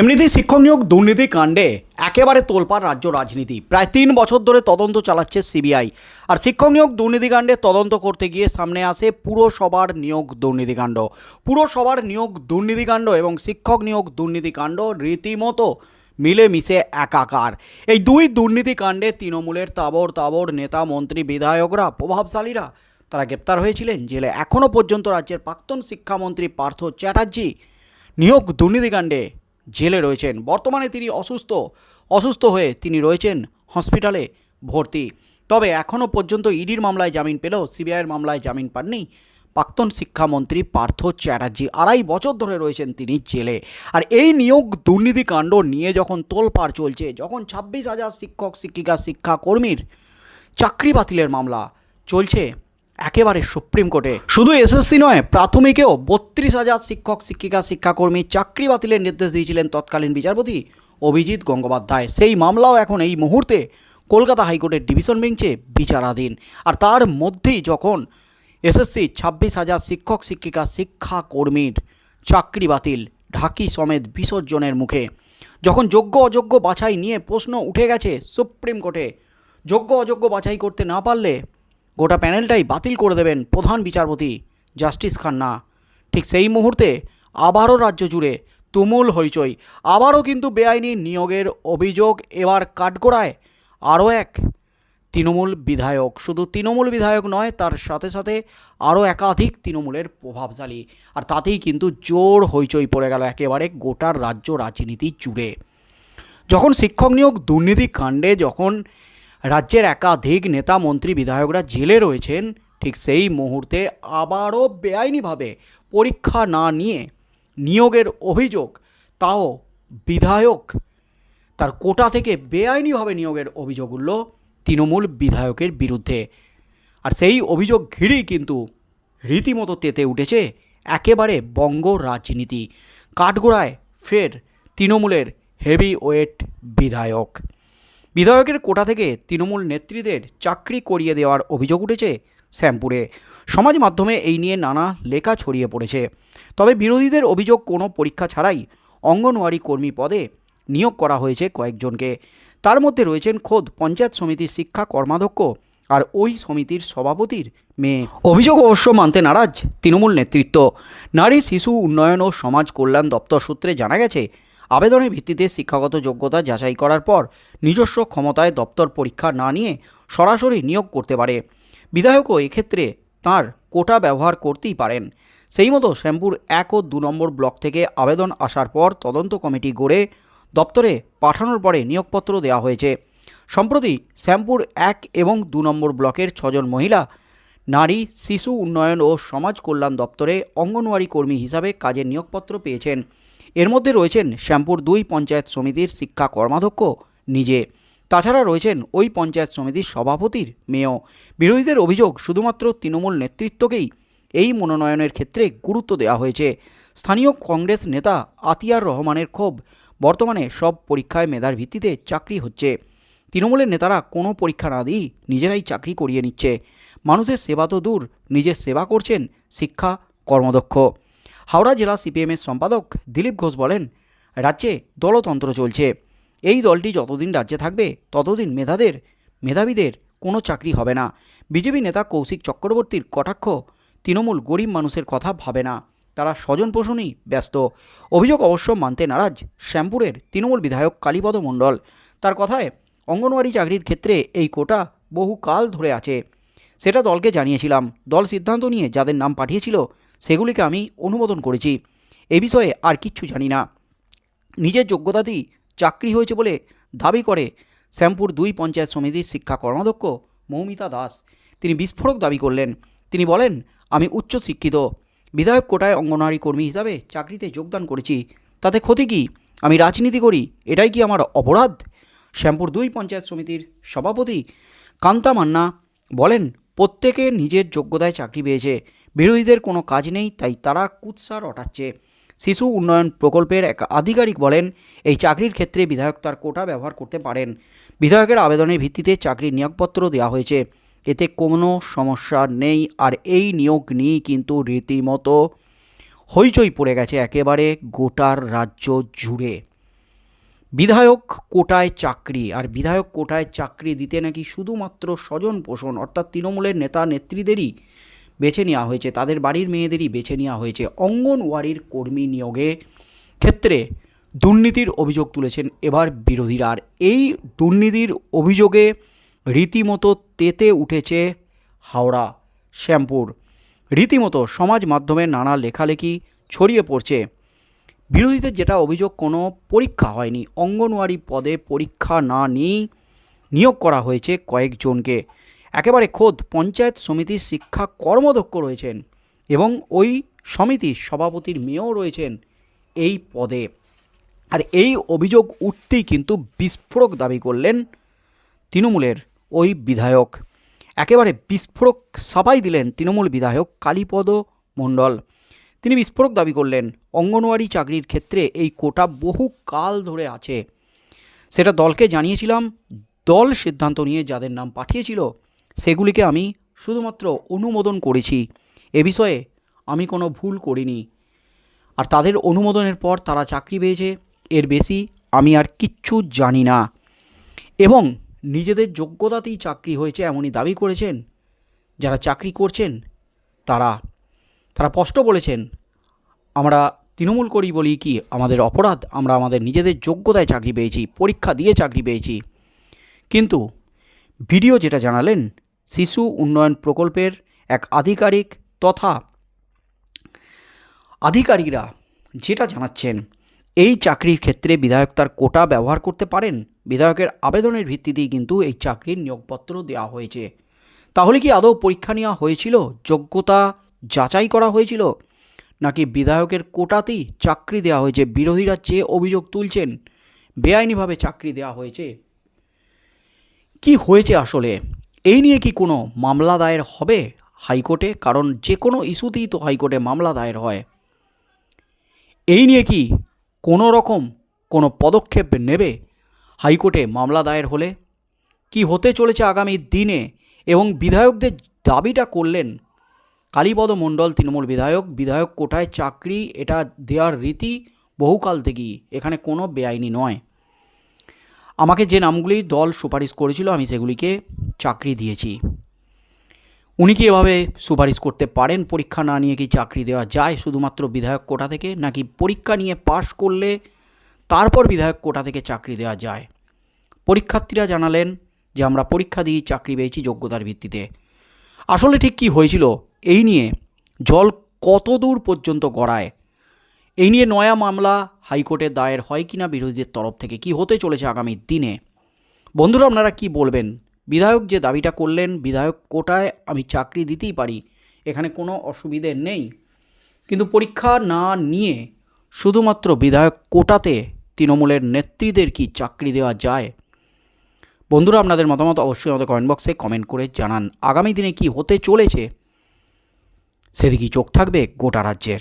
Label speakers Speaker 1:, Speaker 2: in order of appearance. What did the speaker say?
Speaker 1: এমনিতেই শিক্ষক নিয়োগ, দুর্নীতি কাণ্ডে একেবারে তোলপাড় রাজ্য রাজনীতি। প্রায় তিন বছর ধরে তদন্ত চালাচ্ছে সিবিআই। আর শিক্ষক নিয়োগ দুর্নীতিকাণ্ডে তদন্ত করতে গিয়ে সামনে আসে পুরসভার নিয়োগ দুর্নীতিকাণ্ড পুরসভার নিয়োগ দুর্নীতিকাণ্ড এবং শিক্ষক নিয়োগ দুর্নীতিকাণ্ড রীতিমতো মিলেমিশে একাকার। এই দুই দুর্নীতিকাণ্ডে তৃণমূলের তাবর তাবর নেতা, মন্ত্রী, বিধায়করা, প্রভাবশালীরা তারা গ্রেপ্তার হয়েছিলেন জেলে। এখনও পর্যন্ত রাজ্যের প্রাক্তন শিক্ষামন্ত্রী পার্থ চ্যাটার্জি নিয়োগ দুর্নীতিকাণ্ডে জেলে রয়েছেন। বর্তমানে তিনি অসুস্থ অসুস্থ হয়ে তিনি রয়েছেন হসপিটালে ভর্তি। তবে এখনও পর্যন্ত ইডির মামলায় জামিন পেলেও সিবিআইয়ের মামলায় জামিন পাননি প্রাক্তন শিক্ষামন্ত্রী পার্থ চ্যাটার্জি। আড়াই বছর ধরে রয়েছেন তিনি জেলে। আর এই নিয়োগ দুর্নীতিকাণ্ড নিয়ে যখন তোলপাড় চলছে, যখন ছাব্বিশ হাজার শিক্ষক, শিক্ষিকা, শিক্ষাকর্মীর চাকরি বাতিলের মামলা চলছে একেবারে সুপ্রিম কোর্টে। শুধু এসএসসি নয়, প্রাথমিকেও বত্রিশ হাজার শিক্ষক, শিক্ষিকা, শিক্ষাকর্মী চাকরি বাতিলের নির্দেশ দিয়েছিলেন তৎকালীন বিচারপতি অভিজিৎ গঙ্গোপাধ্যায়। সেই মামলাও এখন এই মুহূর্তে কলকাতা হাইকোর্টের ডিভিশন বেঞ্চে বিচারাধীন। আর তার মধ্যেই যখন এসএসসি ছাব্বিশ হাজার শিক্ষক, শিক্ষিকা, শিক্ষাকর্মীর চাকরি বাতিল, ঢাকি সমেত বিসর্জনের মুখে, যখন যোগ্য অযোগ্য বাছাই নিয়ে প্রশ্ন উঠে গেছে সুপ্রিম কোর্টে, যোগ্য অযোগ্য বাছাই করতে না পারলে গোটা প্যানেলটাই বাতিল করে দেবেন প্রধান বিচারপতি জাস্টিস খান্না। ঠিক সেই মুহূর্তে আবারও রাজ্য জুড়ে তুমুল হইচই। আবারও কিন্তু বেআইনি নিয়োগের অভিযোগ এবার কাঠগোড়ায়। আরও এক তৃণমূল বিধায়ক। শুধু তৃণমূল বিধায়ক নয়, তার সাথে সাথে আরও একাধিক তৃণমূলের প্রভাবশালী। আর তাতেই কিন্তু জোর হইচই পড়ে গেল একেবারে গোটার রাজ্য রাজনীতি জুড়ে। যখন শিক্ষক নিয়োগ দুর্নীতি কাণ্ডে যখন রাজ্যের একাধিক নেতা মন্ত্রী বিধায়করা জেলে রয়েছেন। ঠিক সেই মুহূর্তে আবারও বেআইনিভাবে পরীক্ষা না নিয়ে নিয়োগের অভিযোগ, তাও বিধায়ক। তার কোটা থেকে বেআইনিভাবে নিয়োগের অভিযোগ উঠল তৃণমূল বিধায়কের বিরুদ্ধে। আর সেই অভিযোগ ঘিরেই কিন্তু রীতিমতো তেতে উঠেছে একেবারে বঙ্গ রাজনীতি। কাঠগোড়ায় ফের তৃণমূলের হেভি ওয়েট বিধায়ক। বিধায়কের কোটা থেকে তৃণমূল নেত্রীদের চাকরি করিয়ে দেওয়ার অভিযোগ উঠেছে শ্যামপুরে। সমাজ মাধ্যমে এই নিয়ে নানা লেখা ছড়িয়ে পড়েছে। তবে বিরোধীদের অভিযোগ কোনো পরীক্ষা ছাড়াই অঙ্গনওয়াড়ি কর্মী পদে নিয়োগ করা হয়েছে কয়েকজনকে। তার মধ্যে রয়েছেন খোদ পঞ্চায়েত সমিতির শিক্ষা কর্মাধ্যক্ষ আর ওই সমিতির সভাপতির মেয়ে। অভিযোগ অবশ্য মানতে নারাজ তৃণমূল নেতৃত্ব। নারী শিশু উন্নয়ন ও সমাজ কল্যাণ দপ্তর সূত্রে জানা গেছে আবেদনের ভিত্তিতে শিক্ষাগত যোগ্যতা যাচাই করার পর নিজস্ব ক্ষমতায় দপ্তর পরীক্ষা না নিয়ে সরাসরি নিয়োগ করতে পারে। বিধায়কও এক্ষেত্রে তার কোটা ব্যবহার করতেই পারেন। সেই মতো শ্যামপুর এক ও দু নম্বর ব্লক থেকে আবেদন আসার পর তদন্ত কমিটি গড়ে দপ্তরে পাঠানোর পরে নিয়োগপত্র দেওয়া হয়েছে। সম্প্রতি শ্যামপুর এক এবং দু নম্বর ব্লকের ছজন মহিলা, নারী, শিশু উন্নয়ন ও সমাজ কল্যাণ দপ্তরে অঙ্গনওয়াড়ি কর্মী হিসাবে কাজের নিয়োগপত্র পেয়েছেন। এর মধ্যে রয়েছেন শ্যামপুর দুই পঞ্চায়েত সমিতির শিক্ষা কর্মাধ্যক্ষ নিজে। তাছাড়া রয়েছেন ওই পঞ্চায়েত সমিতির সভাপতির মেয়েও। বিরোধীদের অভিযোগ শুধুমাত্র তৃণমূল নেতৃত্বকেই এই মনোনয়নের ক্ষেত্রে গুরুত্ব দেওয়া হয়েছে। স্থানীয় কংগ্রেস নেতা আতিয়ার রহমানের ক্ষোভ। বর্তমানে সব পরীক্ষায় মেধার ভিত্তিতে চাকরি হচ্ছে। তৃণমূলের নেতারা কোনো পরীক্ষা না দিয়েই নিজেরাই চাকরি করিয়ে নিচ্ছে। মানুষের সেবা তো দূর, নিজের সেবা করছেন শিক্ষা কর্মদক্ষ হাওড়া জেলা সিপিএমের সম্পাদক দিলীপ ঘোষ বলেন, রাজ্যে দলতন্ত্র চলছে। এই দলটি যতদিন রাজ্যে থাকবে, ততদিন মেধাদের, মেধাবীদের কোনো চাকরি হবে না। বিজেপি নেতা কৌশিক চক্রবর্তীর কটাক্ষ তৃণমূল গরিব মানুষের কথা ভাবে না। তারা স্বজন পোষণেই ব্যস্ত। অভিযোগ অবশ্য মানতে নারাজ শ্যামপুরের তৃণমূল বিধায়ক কালীপদ মণ্ডল। তার কথায়, অঙ্গনওয়াড়ি চাকরির ক্ষেত্রে এই কোটা বহু কাল ধরে আছে। সেটা দলকে জানিয়েছিলাম। দল সিদ্ধান্ত নিয়ে যাদের নাম পাঠিয়েছিল সেগুলিকে আমি অনুমোদন করেছি। এ বিষয়ে আর কিচ্ছু জানি না। নিজের যোগ্যতাতেই চাকরি হয়েছে বলে দাবি করে শ্যামপুর দুই পঞ্চায়েত সমিতির শিক্ষা কর্মাধ্যক্ষ মৌমিতা দাস। তিনি বিস্ফোরক দাবি করলেন। তিনি বলেন, আমি উচ্চ শিক্ষিত। বিধায়ক কোটায় অঙ্গনওয়াড়ি কর্মী হিসাবে চাকরিতে যোগদান করেছি। তাতে ক্ষতি কি? আমি রাজনীতি করি। এটাই কি আমার অপরাধ? শ্যামপুর দুই পঞ্চায়েত সমিতির সভাপতি কান্তা মান্না বলেন, প্রত্যেকে নিজের যোগ্যতায় চাকরি পেয়েছে। বিরোধীদের কোনো কাজ নেই, তাই তারা কুৎসা রটাচ্ছে শিশু উন্নয়ন প্রকল্পের এক আধিকারিক বলেন, এই চাকরির ক্ষেত্রে বিধায়ক তার কোটা ব্যবহার করতে পারেন। বিধায়কের আবেদনের ভিত্তিতে চাকরির নিয়োগপত্র দেওয়া হয়েছে। এতে কোনো সমস্যা নেই, আর এই নিয়োগ নিয়েই কিন্তু রীতিমতো হইচই পড়ে গেছে একেবারে গোটার রাজ্য জুড়ে। বিধায়ক কোটায় চাকরি, আর বিধায়ক কোটায় চাকরি দিতে নাকি শুধুমাত্র স্বজন পোষণ অর্থাৎ তৃণমূলের নেতা নেত্রীদেরই বেছে নেওয়া হয়েছে। তাদের বাড়ির মেয়েদেরই বেছে নেওয়া হয়েছে। অঙ্গনওয়াড়ির কর্মী নিয়োগে ক্ষেত্রে দুর্নীতির অভিযোগ তুলেছেন এবার বিরোধীরা। আর এই দুর্নীতির অভিযোগে রীতিমতো তেতে উঠেছে হাওড়া, শ্যামপুর। রীতিমতো সমাজ মাধ্যমে নানা লেখালেখি ছড়িয়ে পড়ছে। বিরোধীদের যেটা অভিযোগ, কোনো পরীক্ষা হয়নি। অঙ্গনওয়াড়ি পদে পরীক্ষা না নিয়েই নিয়োগ করা হয়েছে কয়েকজনকে। একেবারে খোদ পঞ্চায়েত সমিতির শিক্ষা কর্মদক্ষ রয়েছেন এবং ওই সমিতির সভাপতির মেয়েও রয়েছেন এই পদে। আর এই অভিযোগ উঠতেই কিন্তু বিস্ফোরক দাবি করলেন তৃণমূলের ওই বিধায়ক। একেবারে বিস্ফোরক সাফাই দিলেন তৃণমূল বিধায়ক কালীপদ মণ্ডল। তিনি বিস্ফোরক দাবি করলেন, অঙ্গনওয়াড়ি চাকরির ক্ষেত্রে এই কোটা বহু কাল ধরে আছে। সেটা দলকে জানিয়েছিলাম, দল সিদ্ধান্ত নিয়ে যাদের নাম পাঠিয়েছিল সেগুলিকে আমি শুধুমাত্র অনুমোদন করেছি। এ বিষয়ে আমি কোনো ভুল করিনি। আর তাদের অনুমোদনের পর তারা চাকরি পেয়েছে। এর বেশি আমি আর কিচ্ছু জানি না। এবং নিজেদের যোগ্যতাতেই চাকরি হয়েছে এমনই দাবি করেছেন। যারা চাকরি করছেন, তারা তারা স্পষ্ট বলেছেন, আমরা তৃণমূল করি বলি কি, আমাদের অপরাধ, আমরা আমাদের নিজেদের যোগ্যতায় চাকরি পেয়েছি, পরীক্ষা দিয়ে চাকরি পেয়েছি। কিন্তু ভিডিও যেটা জানালেন শিশু উন্নয়ন প্রকল্পের এক আধিকারিক তথা আধিকারিকরা যেটা জানাচ্ছেন, এই চাকরির ক্ষেত্রে বিধায়ক তার কোটা ব্যবহার করতে পারেন? বিধায়কের আবেদনের ভিত্তিতেই কিন্তু এই চাকরির নিয়োগপত্র দেওয়া হয়েছে। তাহলে কি আদৌ পরীক্ষা নেওয়া হয়েছিল? যোগ্যতা যাচাই করা হয়েছিল? নাকি বিধায়কের কোটাতেই চাকরি দেওয়া হয়েছে? বিরোধীরা যে অভিযোগ তুলছেন, বেআইনিভাবে চাকরি দেওয়া হয়েছে। কি হয়েছে আসলে? এই নিয়ে কি কোনো মামলা দায়ের হবে হাইকোর্টে? কারণ যে কোনো ইস্যুতেই তো হাইকোর্টে মামলা দায়ের হয়। এই নিয়ে কি কোনো রকম কোনো পদক্ষেপ নেবে হাইকোর্টে মামলা দায়ের হলে? কি হতে চলেছে আগামী দিনে এবং বিধায়কদের দাবিটা করলেন কালীপদ মণ্ডল তৃণমূল বিধায়ক? বিধায়ক কোটায় চাকরি? এটা দেওয়ার রীতি বহুকাল থেকেই। এখানে কোনো বেআইনি নয়। আমাকে যে নামগুলি দল সুপারিশ করেছিল, আমি সেগুলিকে চাকরি দিয়েছি। উনি কি এভাবে সুপারিশ করতে পারেন? পরীক্ষা না নিয়ে কি চাকরি দেওয়া যায়? শুধুমাত্র বিধায়ক কোটা থেকে? নাকি পরীক্ষা নিয়ে পাশ করলে তারপর বিধায়ক কোটা থেকে চাকরি দেওয়া যায়? পরীক্ষার্থীরা জানালেন যে, আমরা পরীক্ষা দিয়ে চাকরি পেয়েছি যোগ্যতার ভিত্তিতে। আসলে ঠিক কী হয়েছিল? এই নিয়ে জল কত দূর পর্যন্ত গড়ায়? এই নিয়ে নয়া মামলা হাইকোর্টে দায়ের হয় কিনা বিরোধীদের তরফ থেকে কি হতে চলেছে আগামী দিনে? বন্ধুরা, আপনারা কি বলবেন? বিধায়ক যে দাবিটা করলেন, বিধায়ক কোটায় আমি চাকরি দিতেই পারি, এখানে কোনো অসুবিধে নেই। কিন্তু পরীক্ষা না নিয়ে শুধুমাত্র বিধায়ক কোটাতে তৃণমূলের নেত্রীদের কি চাকরি দেওয়া যায়? বন্ধুরা, আপনাদের মতামত অবশ্যই আমাদের কমেন্ট বক্সে কমেন্ট করে জানান। আগামী দিনে কি হতে চলেছে? সেদিকেই চোখ থাকবে গোটা রাজ্যের।